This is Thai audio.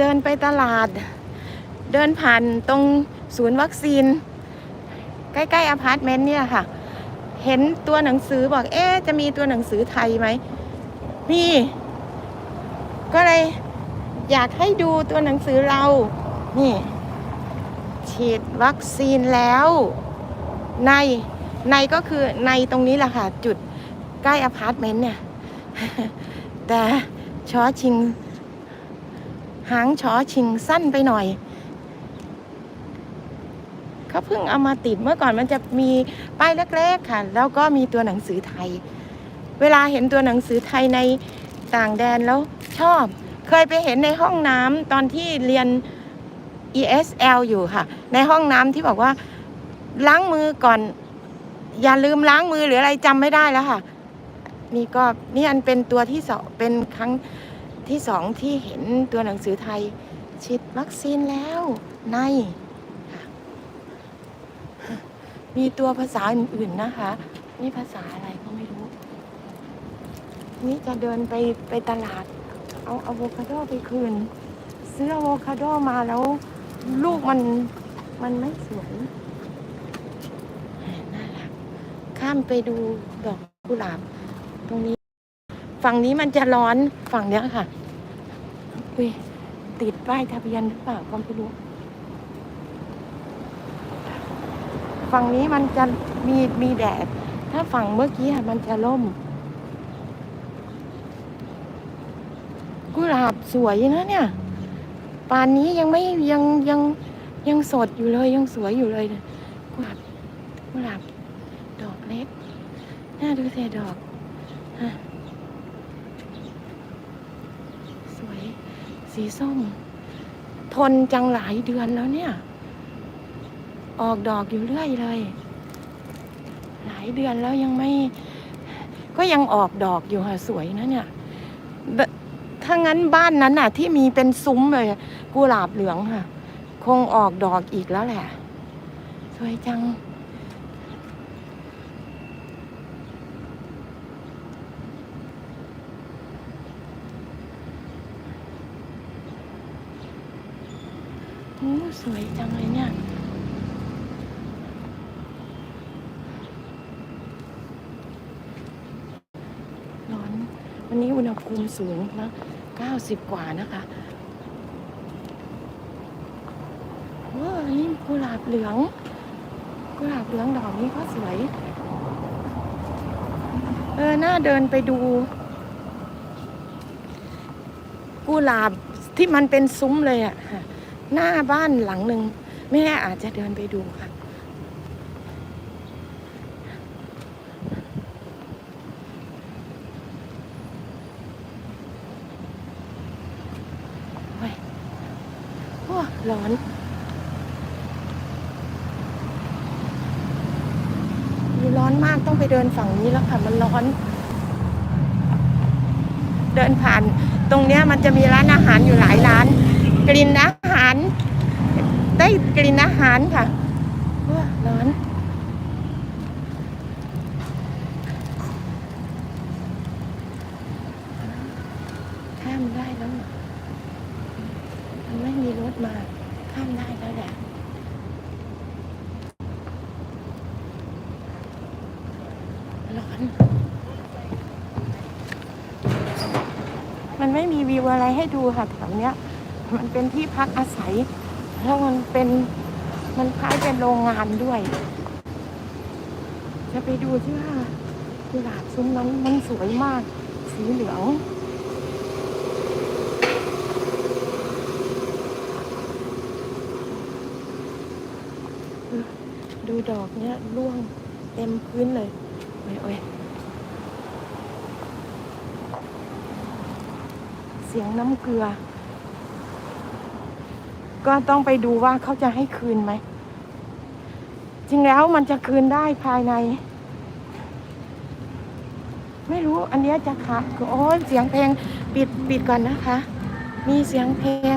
เดินไปตลาด เดินผ่านตรงศูนย์วัคซีน ใกล้ๆอพาร์ตเมนต์เนี่ยค่ะ เห็นตัวหนังสือบอกเอ๊จะมีตัวหนังสือไทยไหมมีก็เลยอยากให้ดูตัวหนังสือเรา นี่ ฉีดวัคซีนแล้ว ในในก็คือในตรงนี้แหละค่ะ จุดใกล้อพาร์ตเมนต์เนี่ย แต่ชอชิง หางชอชิงสั้นไปหน่อยเขาเพิ่งเอามาติดเมื่อก่อนมันจะมีป้ายเล็กๆค่ะ แล้วก็มีตัวหนังสือไทย เวลาเห็นตัวหนังสือไทยในต่างแดนแล้วชอบ เคยไปเห็นในห้องน้ำตอนที่เรียน ESL อยู่ค่ะ ในห้องน้ำที่บอกว่า ล้างมือก่อน อย่าลืมล้างมือหรืออะไรจำไม่ได้แล้วค่ะ นี่ก็นี่อันเป็นตัวที่สองเป็นครั้ง ที่สองที่เห็นตัวหนังสือไทยฉีดวัคซีนแล้วใน มีตัวภาษาอื่นๆนะคะ นี่ภาษาอะไรก็ไม่รู้ นี่จะเดินไปไปตลาด เอาอะโวคาโดไปคืน ซื้ออะโวคาโดมาแล้ว ลูกมันมันไม่สวยน่ารัก ข้ามไปดูดอกกุหลาบตรงนี้ ฝั่งนี้มันจะร้อนฝั่งเนี้ยค่ะอุ้ยติดป้ายทะเบียนหรือเปล่าก็ไม่รู้ ฝั่งนี้มันจะมีมีแดด ถ้าฝั่งเมื่อกี้อะมันจะล่ม กุหลาบสวยนะเนี่ยป่านนี้ยังไม่ยังยังยังสดอยู่เลยยังสวยอยู่เลยนะกุหลาบกุหลาบดอกเล็กน่าดูเสียดอกฮะสวย สีส้ม ทนจังหลายเดือนแล้วเนี่ย ออกดอกอยู่เรื่อยเลย หลายเดือนแล้วยังไม่ ก็ยังออกดอกอยู่ค่ะสวยนะเนี่ยถ้างั้นบ้านนั้นน่ะ ที่มีเป็นซุ้มเลยกุหลาบเหลืองค่ะ คงออกดอกอีกแล้วแหละ สวยจัง โอ้สวยจังเลยเนี่ย ร้อน วันนี้อุณหภูมิสูงนะ90 กว่านะคะโอ้อันนี่กุหลาบเหลือง กุหลาบเหลืองดอกนี้ก็สวย เออ น่าเดินไปดู กุหลาบที่มันเป็นซุ้มเลยอะ่ะ หน้าบ้านหลังหนึ่งแม่อาจจะเดินไปดูค่ะโอ้อ้ร้อนร้อนมากต้องไปเดินฝั่งนี้แล้วค่ะ มันร้อน เดินผ่าน ตรงเนี้ยมันจะมีร้านอาหารอยู่หลายร้าน กลิ่นอาหาร ได้กลิ่นอาหารค่ะร้อนข้ามได้แล้วมันไม่มีรถมา ข้ามได้แล้วแหละร้อน มันไม่มีวิวอะไรให้ดูค่ะแถวเนี้ย มันเป็นที่พักอาศัย แล้วมันเป็นมันคล้ายเป็นโรงงานด้วย จะไปดูที่ว่ากุหลาบซุ้มนั้นมันสวยมาก สีเหลืองดูดอกเนี้ยร่วงเต็มพื้นเลยโอ้ยโอ้ยเสียงน้ำเกลือ ก็ต้องไปดูว่าเขาจะให้คืนไหม จริงแล้วมันจะคืนได้ภายใน ไม่รู้อันนี้จะค่ะโอ้ยเสียงเพลงปิดปิดก่อนนะคะ มีเสียงเพลง